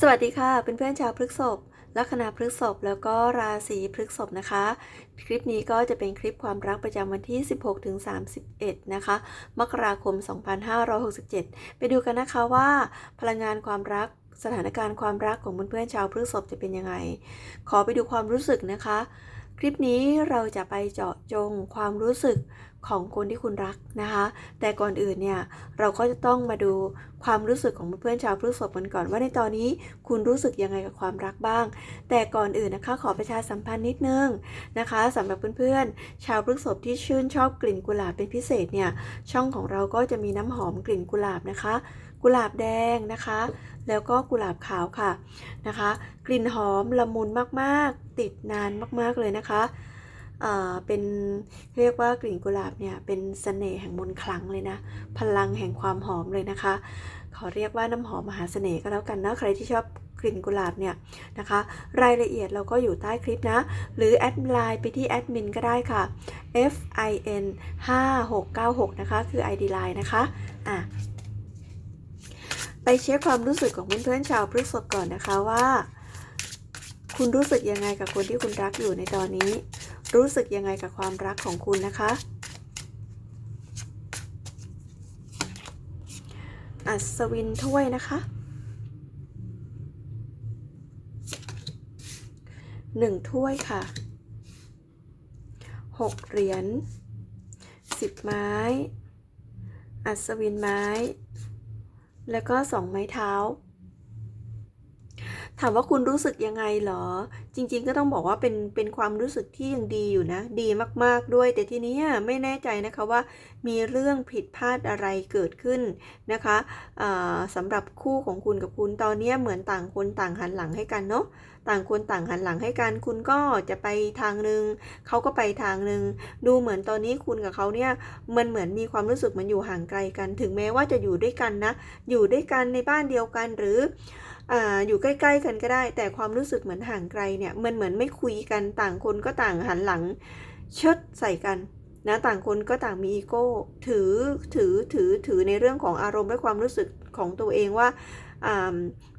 สวัสดีค่ะเพื่อนๆชาวพฤกษภลัคนาพฤกษภแล้วก็ราศีพฤกษภนะคะ คลิปนี้ก็จะเป็นคลิปความรักประจำวันที่ 16-31 นะคะ มกราคม 2567 ไปดูกันนะคะว่าพลังงานความรักสถานการณ์ความรักของเพื่อนๆชาวพฤกษภจะเป็นยังไง ขอไปดูความรู้สึกนะคะ คลิปนี้เราจะไปเจาะจงความรู้สึกของคนที่คุณรักนะคะ แต่ก่อนอื่นเนี่ยเราก็จะต้องมาดูความรู้สึกของเพื่อนๆชาวพฤษภกันก่อนว่าในตอนนี้คุณรู้สึกยังไงกับความรักบ้าง แต่ก่อนอื่นนะคะขอประชาสัมพันธ์นิดนึงนะคะสำหรับเพื่อนๆ ชาวพฤษภที่ชื่นชอบกลิ่นกุหลาบเป็นพิเศษเนี่ยช่องของเราก็จะมีน้ำหอมกลิ่นกุหลาบนะคะ กุหลาบแดงนะคะ แล้วก็กุหลาบขาวค่ะนะคะ กลิ่นหอมละมุนมากๆ ติดนานมากๆเลยนะคะเอ่อเป็นเรียกว่ากลิ่นกุหลาบเนี่ยเป็นเสน่ห์แห่งมนต์ขลังเลยนะ พลังแห่งความหอมเลยนะคะ ขอเรียกว่าน้ำหอมมหาเสน่ห์ก็แล้วกันนะใครที่ชอบกลิ่นกุหลาบเนี่ยนะคะ รายละเอียดเราก็อยู่ใต้คลิปนะ หรือแอดไลน์ไปที่แอดมินก็ได้ค่ะ f i n 5696นะคะ คือ ID Line นะคะ อะ ไปเช็คความรู้สึกของเพื่อนๆชาวพฤษภก่อนนะคะว่า คุณรู้สึกยังไงกับคนที่คุณรักอยู่ในตอนนี้ รู้สึกยังไงกับความรักของคุณนะคะอัศวินถ้วยนะคะหนึ่งถ้วยค่ะหกเหรียญสิบไม้ อัศวินไม้ แล้วก็สองไม้เท้า ถามว่าคุณรู้สึกยังไงเหรอ จริงๆก็ต้องบอกว่าเป็นเป็นความรู้สึกที่ยังดีอยู่นะ ดีมากๆด้วย แต่ทีนี้ไม่แน่ใจนะคะว่ามีเรื่องผิดพลาดอะไรเกิดขึ้นนะคะสำหรับคู่ของคุณกับคุณตอนนี้เหมือนต่างคนต่างหันหลังให้กันเนาะต่างคนต่างหันหลังให้กัน คุณก็จะไปทางหนึ่งเขาก็ไปทางหนึ่งดูเหมือนตอนนี้คุณกับเขาเนี่ยมันเหมือนมีความรู้สึกมันอยู่ห่างไกลกัน ถึงแม้ว่าจะอยู่ด้วยกันนะ อยู่ด้วยกันในบ้านเดียวกันหรือออยู่ใกล้ ๆ กันก็ได้ แต่ความรู้สึกเหมือนห่างไกลเนี่ยมันเหมือนไม่คุยกันต่างคนก็ต่างหันหลังเชิดใส่กันนะต่างคนก็ต่างมีอีโก้ ถือถือถือถือในเรื่องของอารมณ์และความรู้สึกของตัวเองว่า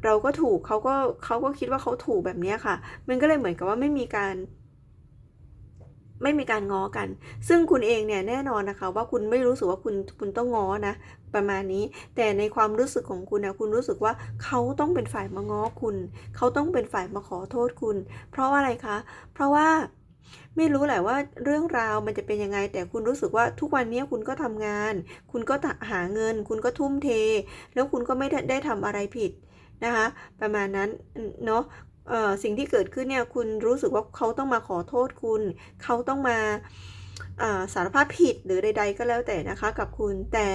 เราก็ถูกเขาก็เขาก็คิดว่าเขาถูกแบบนี้ค่ะ มันก็เลยเหมือนกับว่าไม่มีการ ไม่มีการง้อกัน ซึ่งคุณเองเนี่ยแน่นอนนะคะว่าคุณไม่รู้สึกว่าคุณคุณต้องง้อนะ ประมาณนี้ แต่ในความรู้สึกของคุณนะคุณรู้สึกว่าเขาต้องเป็นฝ่ายมาง้อคุณ เขาต้องเป็นฝ่ายมาขอโทษคุณ เพราะว่าอะไรคะ เพราะว่าไม่รู้แหละว่าเรื่องราวมันจะเป็นยังไง แต่คุณรู้สึกว่าทุกวันนี้คุณก็ทำงาน คุณก็หาเงิน คุณก็ทุ่มเท แล้วคุณก็ไม่ได้ทำอะไรผิดนะคะ ประมาณนั้นเนาะ สิ่งที่เกิดขึ้นเนี่ยคุณรู้สึกว่าเขาต้องมาขอโทษคุณ เขาต้องมาสารภาพผิดหรือใด ๆ ก็แล้วแต่นะคะกับคุณแต่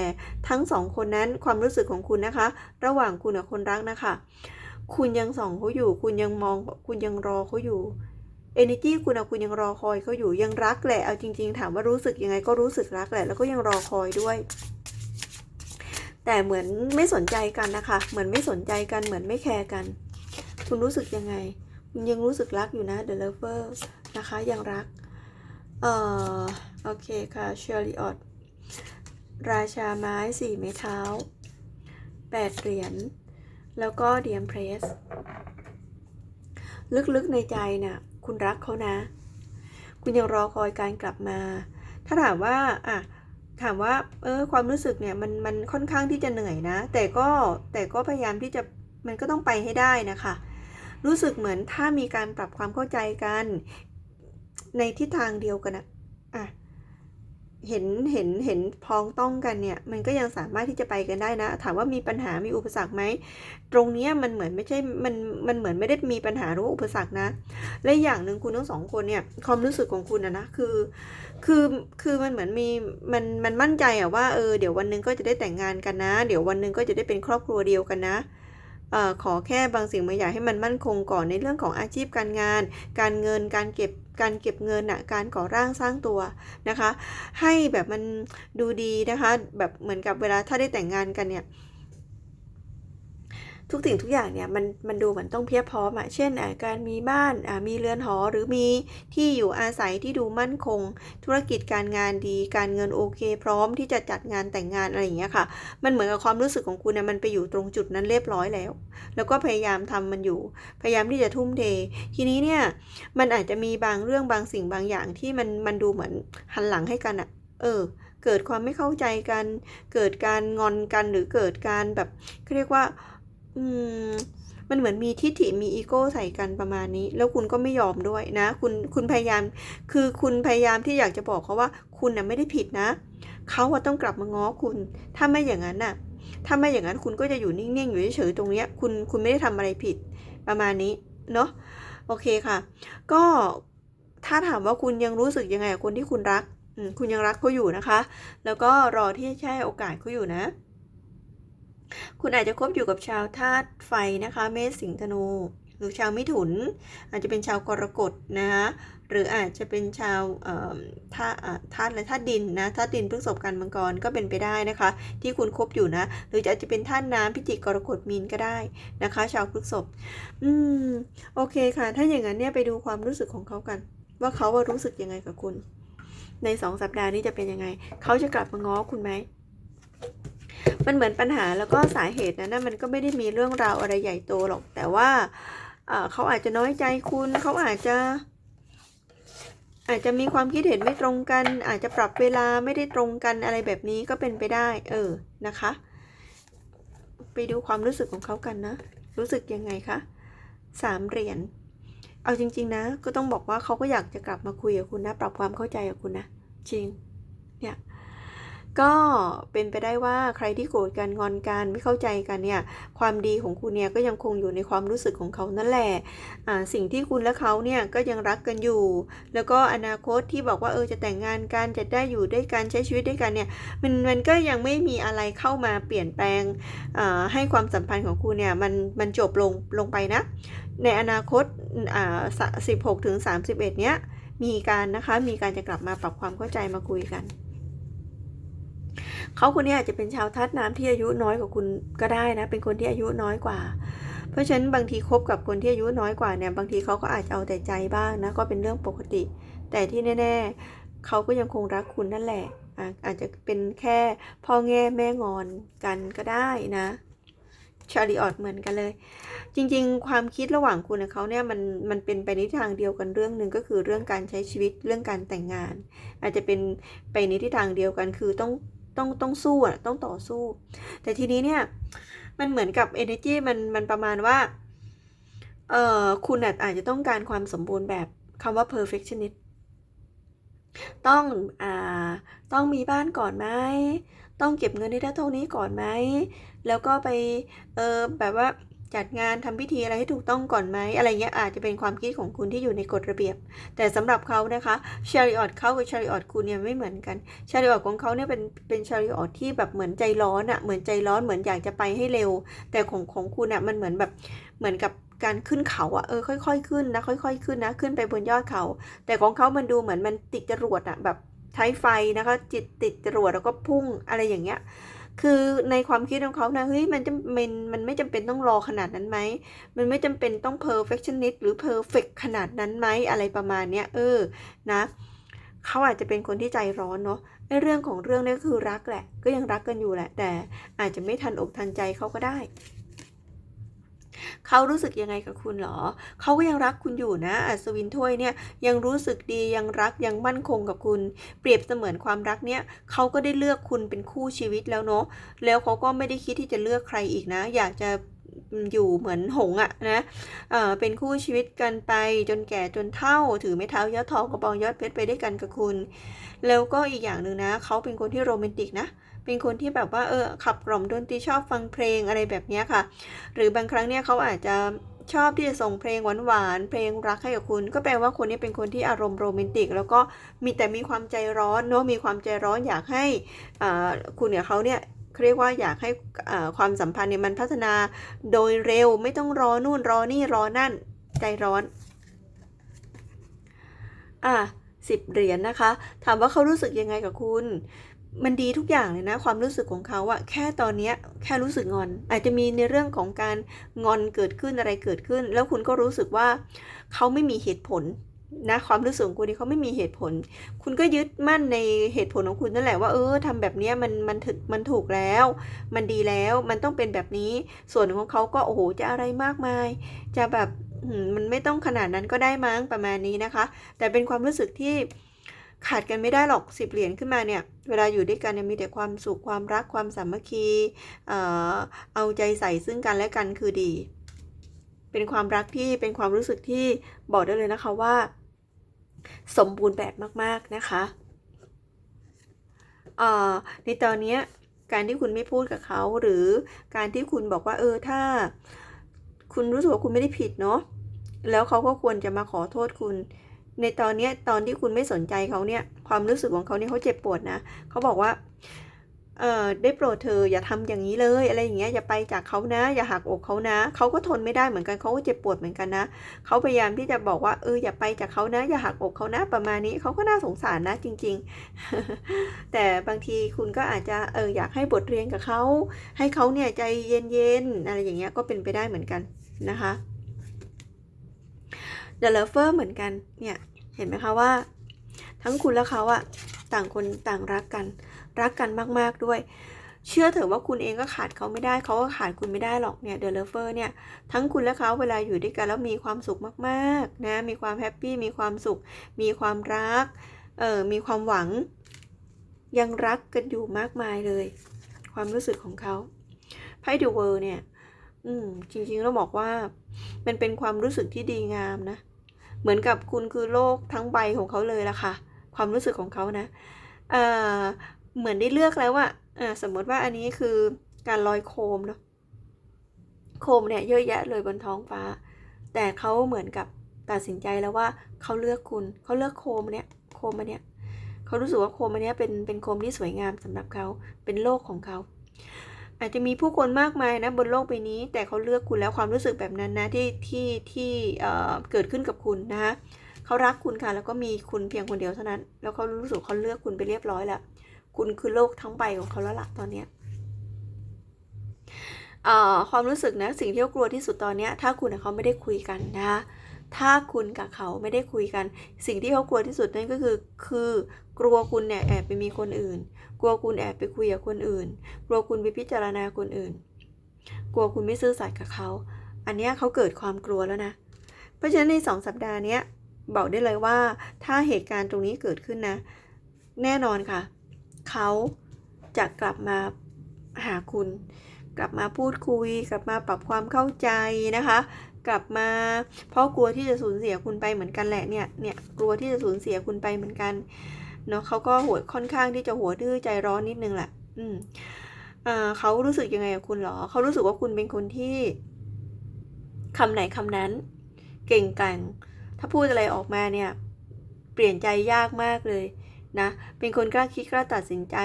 ทั้งสองคนนั้นความรู้สึกของคุณนะคะ ระหว่างคุณกับคนรักนะคะ คุณยังส่องเขาอยู่ คุณยังมองคุณยังรอเขาอยู่เอเนจีคุณอะคุณยังรอคอยเขาอยู่ยังรักแหละเอาจริง ๆ ถามว่ารู้สึกยังไงก็รู้สึกรักแหละแล้วก็ยังรอคอยด้วย แต่เหมือนไม่สนใจกันนะคะ เหมือนไม่สนใจกันเหมือนไม่แคร์กัน คุณรู้สึกยังไง คุณยังรู้สึกรักอยู่นะ The Lover นะคะ ยังรัก เอ่อ โอเคค่ะเชอริออตราชาไม้สี่ไม้เท้าแปดเหรียญ แล้วก็เดียมเพรส ลึกๆในใจนี่ยคุณรักเขานะ คุณยังรอคอยการกลับมา ถ้าถามว่าอะถามว่าเออความรู้สึกเนี่ยมันมันค่อนข้างที่จะเหนื่อยนะ แต่ก็แต่ก็พยายามที่จะมันก็ต้องไปให้ได้นะคะ รู้สึกเหมือนถ้ามีการปรับความเข้าใจกัน ในทิศทางเดียวกันนะอะเห็นเห็นเห็นพ้องต้องกันเนี่ย มันก็ยังสามารถที่จะไปกันได้นะ ถามว่ามีปัญหามีอุปสรรคไหม ตรงนี้มันเหมือนไม่ใช่ มันมันเหมือนไม่ได้มีปัญหาหรืออุปสรรคนะ และอย่างหนึ่งคุณทั้งสองคนเนี่ยความรู้สึกของคุณนะนะคือ คือคือมันเหมือนมีมันมันมั่นใจอะว่าเออเดี๋ยววันหนึ่งก็จะได้แต่งงานกันนะ เดี๋ยววันหนึ่งก็จะได้เป็นครอบครัวเดียวกันนะ อขอแค่บางสิ่งบางอย่างให้มันมั่นคงก่อนในเรื่องของอาชีพการงาน การเงินการเก็บการเก็บเงินอะการก่อร่างสร้างตัวนะคะ ให้แบบมันดูดีนะคะ แบบเหมือนกับเวลาถ้าได้แต่งงานกันเนี่ย ทุกสิ่งทุกอย่างเนี่ยมันมันดูเหมือนต้องเพียบพร้อมอะเช่นการมีบ้านมีเรือนหอหรือมีที่อยู่อาศัยที่ดูมั่นคง ธุรกิจการงานดี การเงินโอเค พร้อมที่จะจัดงานแต่งงานอะไรอย่างเงี้ยค่ะ มันเหมือนกับความรู้สึกของคุณเนี่ยมันไปอยู่ตรงจุดนั้นเรียบร้อยแล้ว แล้วก็พยายามทำมันอยู่ พยายามที่จะทุ่มเท ทีนี้เนี่ยมันอาจจะมีบางเรื่องบางสิ่งบางอย่างที่มันมันดูเหมือนหันหลังให้กันอะเออเกิดความไม่เข้าใจกัน เกิดการงอนกันหรือเกิดการแบบเขาเรียกว่า อืม มันเหมือนมีทิฏฐิมีอีโก้ใส่กันประมาณนี้ แล้วคุณก็ไม่ยอมด้วยนะ คุณคุณพยายาม คือคุณพยายามที่อยากจะบอกเขาว่า คุณน่ะไม่ได้ผิดนะเขาอะต้องกลับมาง้อคุณ ถ้าไม่อย่างนั้นน่ะ ถ้าไม่อย่างนั้นคุณก็จะอยู่นิ่งๆอยู่เฉยๆตรงเนี้ย คุณคุณไม่ได้ทำอะไรผิดประมาณนี้เนาะโอเคค่ะ ก็ถ้าถามว่าคุณยังรู้สึกยังไงกับคนที่คุณรักคุณยังรักเขาอยู่นะคะ แล้วก็รอที่จะให้โอกาสเขาอยู่นะ คุณอาจจะคบอยู่กับชาวธาตุไฟนะคะ เมษสิงห์ธนู หรือชาวมิถุน อาจจะเป็นชาวกรกฎนะคะหรืออาจจะเป็นชาวธาตุาธาตุอะธาตุดินนะธาตุดินพฤษภกันมังกรก็เป็นไปได้นะคะ ที่คุณคบอยู่นะ หรืออาจจะเป็นธาตุน้ำพิจิกกรกฎมีนก็ได้นะคะ ชาวพฤษภอืมโอเคค่ะ ถ้าอย่างนั้นเนี่ยไปดูความรู้สึกของเขากัน ว่าเขาว่ารู้สึกยังไงกับคุณ ในสองสัปดาห์นี้จะเป็นยังไง เขาจะกลับมาง้อคุณไหม มันเหมือนปัญหาแล้วก็สาเหตุนะนะมันก็ไม่ได้มีเรื่องราวอะไรใหญ่โตหรอก แต่ว่าเอ่อเขาอาจจะน้อยใจคุณเขาอาจจะ อาจจะมีความคิดเห็นไม่ตรงกัน อาจจะปรับเวลาไม่ได้ตรงกันอะไรแบบนี้ก็เป็นไปได้ เออนะคะ ไปดูความรู้สึกของเขากันนะ รู้สึกยังไงคะสามเหรียญเอาจริง ๆ นะ ก็ต้องบอกว่าเขาก็อยากจะกลับมาคุยกับคุณนะ ปรับความเข้าใจกับคุณนะ จริง เนี่ย ก็เป็นไปได้ว่าใครที่โกรธกันงอนกันไม่เข้าใจกันเนี่ยความดีของคุณเนี่ยก็ยังคงอยู่ในความรู้สึกของเขานั่นแหละอ่าสิ่งที่คุณและเขาเนี่ยก็ยังรักกันอยู่ แล้วก็อนาคตที่บอกว่าเออจะแต่งงานกันจะได้อยู่ด้วยกันใช้ชีวิตด้วยกันเนี่ยมันมันก็ยังไม่มีอะไรเข้ามาเปลี่ยนแปลงอ่าให้ความสัมพันธ์ของคุณเนี่ยมันมันจบลงลงไปนะ ในอนาคตอ่าสิบหกถึงสามสิบเอ็ดเนี้ยมีการนะคะมีการจะกลับมาปรับความเข้าใจมาคุยกัน เขาคนนี้อาจจะเป็นชาวธาตุน้ำที่อายุน้อยกว่าคุณก็ได้นะ เป็นคนที่อายุน้อยกว่า เพราะฉะนั้นบางทีคบกับคนที่อายุน้อยกว่าเนี่ย บางทีเขาก็อาจจะเอาแต่ใจบ้างนะ ก็เป็นเรื่องปกติ แต่ที่แน่ ๆ เขาก็ยังคงรักคุณนั่นแหละ อาจจะเป็นแค่พ่อแง่แม่งอนกันก็ได้นะชาริออตเหมือนกันเลย จริงๆ ความคิดระหว่างคุณกับเขาเนี่ยมันมันเป็นไปในทางเดียวกันเรื่องหนึ่งก็คือเรื่องการใช้ชีวิตเรื่องการแต่งงาน อาจจะเป็นไปในทิศทางเดียวกันคือต้อง ต้องต้องสู้อะต้องต่อสู้ แต่ทีนี้เนี่ยมันเหมือนกับ energy มันมันประมาณว่าเออคุณอาจอาจจะต้องการความสมบูรณ์แบบคำว่า perfectionist ต้องอ่าต้องมีบ้านก่อนไหมต้องเก็บเงินให้ได้เท่านี้ก่อนไหมแล้วก็ไปเออแบบว่า จัดงานทำพิธีอะไรให้ถูกต้องก่อนไหมอะไรเงี้ยอาจจะเป็นความคิดของคุณที่อยู่ในกฎระเบียบ แต่สำหรับเขานะคะชาริออตเขากับชาริออตคุณเนี่ยไม่เหมือนกันชาริออตของเขาเนี่ยเป็นเป็นชาริออตที่แบบเหมือนใจร้อนอะเหมือนใจร้อนเหมือนอยากจะไปให้เร็ว แต่ของของคุณอะมันเหมือนแบบเหมือนกับการขึ้นเขาอะเออค่อยๆขึ้นนะค่อย ๆ ขึ้นนะขึ้นไปบนยอดเขา แต่ของเขามันดูเหมือนมันติดจรวดอะแบบใช้ไฟนะคะจิตติดจรวดแล้วก็พุ่งอะไรอย่างเงี้ย คือในความคิดของเขานะเฮ้ยมันจะมันมันไม่จำเป็นต้องรอขนาดนั้นไหมมันไม่จำเป็นต้อง perfectionist หรือ perfect ขนาดนั้นไหมอะไรประมาณเนี้ยเออนะเขาอาจจะเป็นคนที่ใจร้อนเนาะไอ้เรื่องของเรื่องนี่คือรักแหละ ก็ยังรักกันอยู่แหละ แต่อาจจะไม่ทันอกทันใจเขาก็ได้ เขารู้สึกยังไงกับคุณหรอ เขาก็ยังรักคุณอยู่นะ อัศวินถ้วยเนี่ยยังรู้สึกดียังรักยังมั่นคงกับคุณ เปรียบเสมือนความรักเนี่ยเขาก็ได้เลือกคุณเป็นคู่ชีวิตแล้วเนาะ แล้วเขาก็ไม่ได้คิดที่จะเลือกใครอีกนะ อยากจะอยู่เหมือนหงอะนะเออเป็นคู่ชีวิตกันไปจนแก่จนเฒ่า ถือไม้เท้ายอดทองกระบองยอดเพชรไปได้วยกันกับคุณ แล้วก็อีกอย่างหนึ่งนะ เขาเป็นคนที่โรแมนติกนะเเป็นคนที่แบบว่าเออขับกล่อมดนตรีชอบฟังเพลงอะไรแบบนี้ค่ะ หรือบางครั้งเนี่ยเขาอาจจะชอบที่จะส่งเพลงหวานๆ เพลงรักให้กับคุณ ก็แปลว่าคนนี้เป็นคนที่อารมณ์โรแมนติก แล้วก็มีแต่มีความใจร้อนเนาะมีความใจร้อนอยากให้อ่าคุณกับเขาเนี่ยเรียกว่าอยากให้อ่าความสัมพันธ์เนี่ยมันพัฒนาโดยเร็วไม่ต้องรอนู่นรอนี่รอนั่นใจร้อน อะสิบเหรียญนะคะ ถามว่าเขารู้สึกยังไงกับคุณ มันดีทุกอย่างเลยนะ ความรู้สึกของเขาอะแค่ตอนเนี้ยแค่รู้สึกงอน อาจจะมีในเรื่องของการงอนเกิดขึ้นอะไรเกิดขึ้น แล้วคุณก็รู้สึกว่าเขาไม่มีเหตุผลนะความรู้สึกของคุณนี่เขาไม่มีเหตุผล คุณก็ยึดมั่นในเหตุผลของคุณนั่นแหละว่าเออทำแบบนี้มันมันถึกมันถูกแล้ว มันดีแล้วมันต้องเป็นแบบนี้ ส่วนของเขาก็โอ้โหจะอะไรมากมาย จะแบบมันไม่ต้องขนาดนั้นก็ได้มั้งประมาณนี้นะคะ แต่เป็นความรู้สึกที่ ขาดกันไม่ได้หรอกสิบเหรียญขึ้นมาเนี่ยเวลาอยู่ด้วยกันเนี่ยมีแต่ความสุขความรักความสามัคคีเอ่อเอาใจใส่ซึ่งกันและกันคือดี เป็นความรักที่เป็นความรู้สึกที่บอกได้เลยนะคะว่า สมบูรณ์แบบมากๆนะคะอ่อในตอนนี้การที่คุณไม่พูดกับเขาหรือการที่คุณบอกว่าเออถ้า คุณรู้สึกว่าคุณไม่ได้ผิดเนาะแล้วเขาก็ควรจะมาขอโทษคุณ ในตอนเนี้ยตอนที่คุณไม่สนใจเขาเนี่ยความรู้สึกของเขาเนี่ยเขาเจ็บปวดนะเขาบอกว่าเออได้โปรดเธออย่าทำอย่างนี้เลยอะไรอย่างเงี้ยอย่าไปจากเขานะ อย่าหักอกเขานะเขาก็ทนไม่ได้เหมือนกันเขาก็เจ็บปวดเหมือนกันนะเขาพยายามที่จะบอกว่าเอออย่าไปจากเขานะ อย่าหักอกเขานะประมาณนี้เขาก็น่าสงสารนะจริง ๆ แต่บางทีคุณก็อาจจะเอออยากให้บทเรียนกับเขาให้เขาเนี่ยใจเย็นๆอะไรอย่างเงี้ยก็เป็นไปได้เหมือนกันนะคะ The Lover เหมือนกัน เนี่ย เห็นไหมคะว่า ทั้งคุณและเขาอะต่างคนต่างรักกัน รักกันมาก ๆ ด้วย เชื่อเถอะว่าคุณเองก็ขาดเขาไม่ได้ เขาก็ขาดคุณไม่ได้หรอก เนี่ย The Lover เนี่ย ทั้งคุณและเขาเวลาอยู่ด้วยกันแล้วมีความสุขมาก ๆ นะ มีความแฮปปี้ มีความสุข มีความรัก เออมีความหวัง ยังรักกันอยู่มากมายเลย ความรู้สึกของเขาไพ่ The World เนี่ย อืม จริงๆต้องบอกว่า มันเป็นความรู้สึกที่ดีงามนะ เหมือนกับคุณคือโลกทั้งใบของเขาเลยละค่ะ ความรู้สึกของเขานะเอ่อเหมือนได้เลือกแล้วว่าอ่าสมมติว่าอันนี้คือการลอยโคมเนาะโคมเนี่ยเยอะแยะเลยบนท้องฟ้า แต่เขาเหมือนกับตัดสินใจแล้วว่าเขาเลือกคุณเขาเลือกโคมเนี่ยโคมอันเนี้ยเขารู้สึกว่าโคมอันเนี้ยเป็นเป็นโคมที่สวยงามสำหรับเขาเป็นโลกของเขา อาจจะมีผู้คนมากมายนะบนโลกใบนี้ แต่เขาเลือกคุณแล้วความรู้สึกแบบนั้นนะที่ที่ที่เอ่อเกิดขึ้นกับคุณนะคะเขารักคุณค่ะ แล้วก็มีคุณเพียงคนเดียวเท่านั้น แล้วเขารู้สึกเขาเลือกคุณไปเรียบร้อยแล้วคุณคือโลกทั้งใบของเขาแล้วล่ะตอนเนี้ยเอ่อความรู้สึกนะสิ่งที่เขากลัวที่สุดตอนเนี้ยถ้าคุณกับเขาไม่ได้คุยกันนะคะถ้าคุณกับเขาไม่ได้คุยกัน สิ่งที่เขากลัวที่สุดนั่นก็คือ คือกลัวคุณเนี่ยแอบไปมีคนอื่น กลัวคุณแอบไปคุยกับคนอื่น กลัวคุณไปพิจารณาคนอื่น กลัวคุณไม่ซื่อสัตย์กับเขา อันนี้เขาเกิดความกลัวแล้วนะ เพราะฉะนั้นในสองสัปดาห์นี้บอกได้เลยว่าถ้าเหตุการณ์ตรงนี้เกิดขึ้นนะ แน่นอนค่ะ เขาจะกลับมาหาคุณ กลับมาพูดคุย กลับมาปรับความเข้าใจนะคะ กลับมา เพราะกลัวที่จะสูญเสียคุณไปเหมือนกันแหละเนี่ยเนี่ยกลัวที่จะสูญเสียคุณไปเหมือนกัน เนาะเขาก็หัวค่อนข้างที่จะหัวดื้อใจร้อนนิดนึงแหละ อืมอ่าเขารู้สึกยังไงกับคุณเหรอ เขารู้สึกว่าคุณเป็นคนที่คำไหนคำนั้น เก่งกังถ้าพูดอะไรออกมาเนี่ย เปลี่ยนใจยากมากเลยนะ เป็นคนกล้าคิดกล้าตัดสินใจ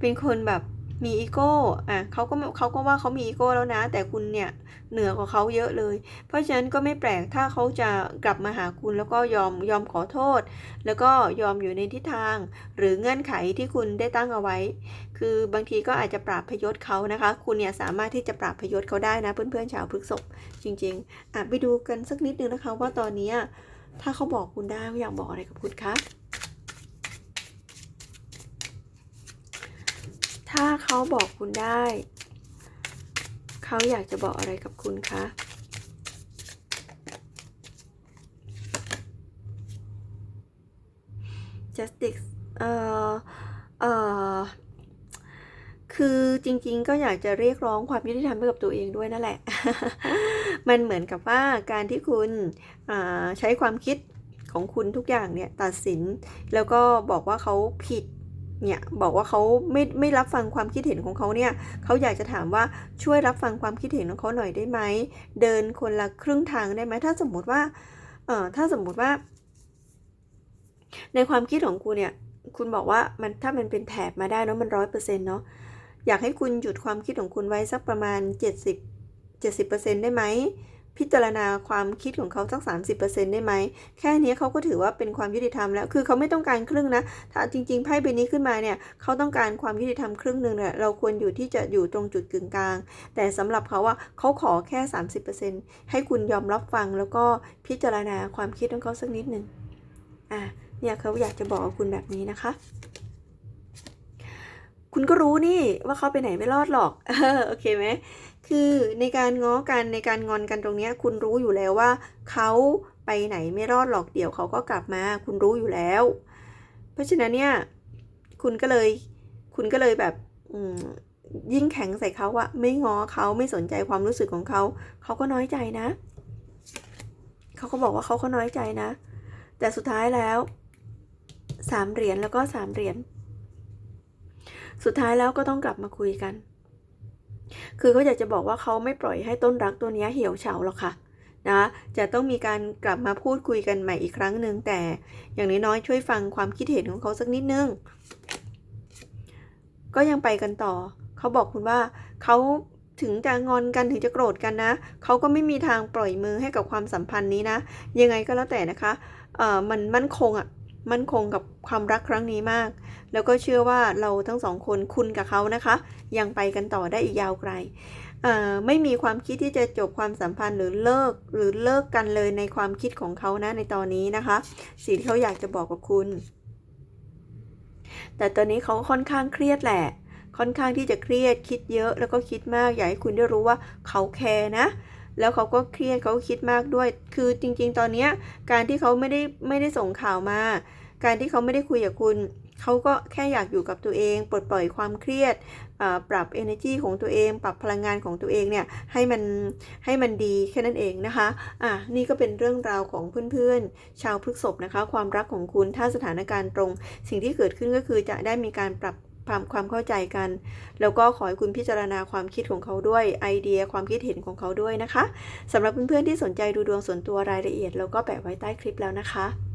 เป็นคนแบบ มีอีโก้อะเขาก็เขาก็ว่าเขามีอีโก้แล้วนะ แต่คุณเนี่ยเหนือกว่าเขาเยอะเลย เพราะฉะนั้นก็ไม่แปลกถ้าเขาจะกลับมาหาคุณแล้วก็ยอมยอมขอโทษ แล้วก็ยอมอยู่ในทิศทาง หรือเงื่อนไขที่คุณได้ตั้งเอาไว้ คือบางทีก็อาจจะปราบพยศเขานะคะ คุณเนี่ยสามารถที่จะปราบพยศเขาได้นะ เพื่อนๆชาวพฤกษภจริงๆอะไปดูกันสักนิดนึงนะคะว่าตอนนี้ถ้าเขาบอกคุณได้เขาอยากบอกอะไรกับคุณคะ ถ้าเขาบอกคุณได้ เขาอยากจะบอกอะไรกับคุณคะ justice เอ่อ เอ่อ คือจริงๆ ก็อยากจะเรียกร้องความยุติธรรมให้กับตัวเองด้วยนั่นแหละ มันเหมือนกับว่าการที่คุณใช้ความคิดของคุณทุกอย่างเนี่ยตัดสิน แล้วก็บอกว่าเขาผิด เนี่ยบอกว่าเขาไม่ไม่รับฟังความคิดเห็นของเขาเนี่ยเขาอยากจะถามว่าช่วยรับฟังความคิดเห็นของเขาหน่อยได้ไหมเดินคนละครึ่งทางได้ไหมถ้าสมมุติว่าเออถ้าสมมุติว่า ในความคิดของคุณเนี่ยคุณบอกว่ามันถ้ามันเป็นแถบมาได้เนาะมันร้อยเปอร์เซ็นต์เนาะอยากให้คุณหยุดความคิดของคุณไว้สักประมาณ 70 70%ได้ไหม พิจารณาความคิดของเขาสัก 30%ได้ไหม แค่นี้เขาก็ถือว่าเป็นความยุติธรรมแล้ว คือเขาไม่ต้องการครึ่งนะ ถ้าจริงๆไพ่ใบนี้ขึ้นมาเนี่ย เขาต้องการความยุติธรรมครึ่งหนึ่งเนี่ยเราควรอยู่ที่จะอยู่ตรงจุดกึ่งกลาง แต่สำหรับเขาว่าเขาขอแค่ 30%ให้คุณยอมรับฟังแล้วก็พิจารณาความคิดของเขาสักนิดหนึ่งอะ เนี่ยเขาอยากจะบอกคุณแบบนี้นะคะคุณก็รู้นี่ว่าเขาไปไหนไม่รอดหรอก เออ โอเคไหม คือในการง้อกันในการงอนกันตรงนี้คุณรู้อยู่แล้วว่าเขาไปไหนไม่รอดหรอกเดี๋ยวเขาก็กลับมา คุณรู้อยู่แล้ว เพราะฉะนั้นเนี่ยคุณก็เลยคุณก็เลยแบบยิ่งแข็งใส่เขาอะไม่ง้อเขาไม่สนใจความรู้สึกของเขา เขาก็น้อยใจนะ เขาก็บอกว่าเขาก็น้อยใจนะ แต่สุดท้ายแล้วสามเหรียญแล้วก็สามเหรียญสุดท้ายแล้วก็ต้องกลับมาคุยกัน คือเขาอยากจะบอกว่าเขาไม่ปล่อยให้ต้นรักตัวนี้เหี่ยวเฉาหรอกค่ะนะจะต้องมีการกลับมาพูดคุยกันใหม่อีกครั้งหนึ่งแต่อย่างน้อยๆช่วยฟังความคิดเห็นของเขาสักนิดนึง ก็ยังไปกันต่อ เขาบอกคุณว่าเขาถึงจะงอนกันถึงจะโกรธกันนะ เขาก็ไม่มีทางปล่อยมือให้กับความสัมพันธ์นี้นะ ยังไงก็แล้วแต่นะคะ เอ่อ มันมั่นคงอะ่ะ มั่นคงกับความรักครั้งนี้มาก แล้วก็เชื่อว่าเราทั้งสองคนคุณกับเขานะคะ ยังไปกันต่อได้อีกยาวไกลไม่มีความคิดที่จะจบความสัมพันธ์หรือเลิกหรือเลิกกันเลยในความคิดของเขานะในตอนนี้นะคะ สิ่งที่เขาอยากจะบอกกับคุณ แต่ตอนนี้เขาค่อนข้างเครียดแหละ ค่อนข้างที่จะเครียดคิดเยอะแล้วก็คิดมากอยากให้คุณได้รู้ว่าเขาแคร์นะ แล้วเขาก็เครียดเขาคิดมากด้วย คือจริงๆ ตอนเนี้ยการที่เขาไม่ได้ไม่ได้ส่งข่าวมา การที่เขาไม่ได้คุยกับคุณ เขาก็แค่อยากอยู่กับตัวเอง ปลดปล่อยความเครียด ปรับ energy ของตัวเอง ปรับพลังงานของตัวเองเนี่ยให้มันให้มันดีแค่นั้นเองนะคะ อะนี่ก็เป็นเรื่องราวของเพื่อนๆ ชาวพฤกษภนะคะ ความรักของคุณถ้าสถานการณ์ตรง สิ่งที่เกิดขึ้นก็คือจะได้มีการปรับ ความความเข้าใจกัน แล้วก็ขอให้คุณพิจารณาความคิดของเขาด้วยไอเดียความคิดเห็นของเขาด้วยนะคะสำหรับเพื่อนๆที่สนใจดูดวงส่วนตัวรายละเอียดเราก็แปะไว้ใต้คลิปแล้วนะคะ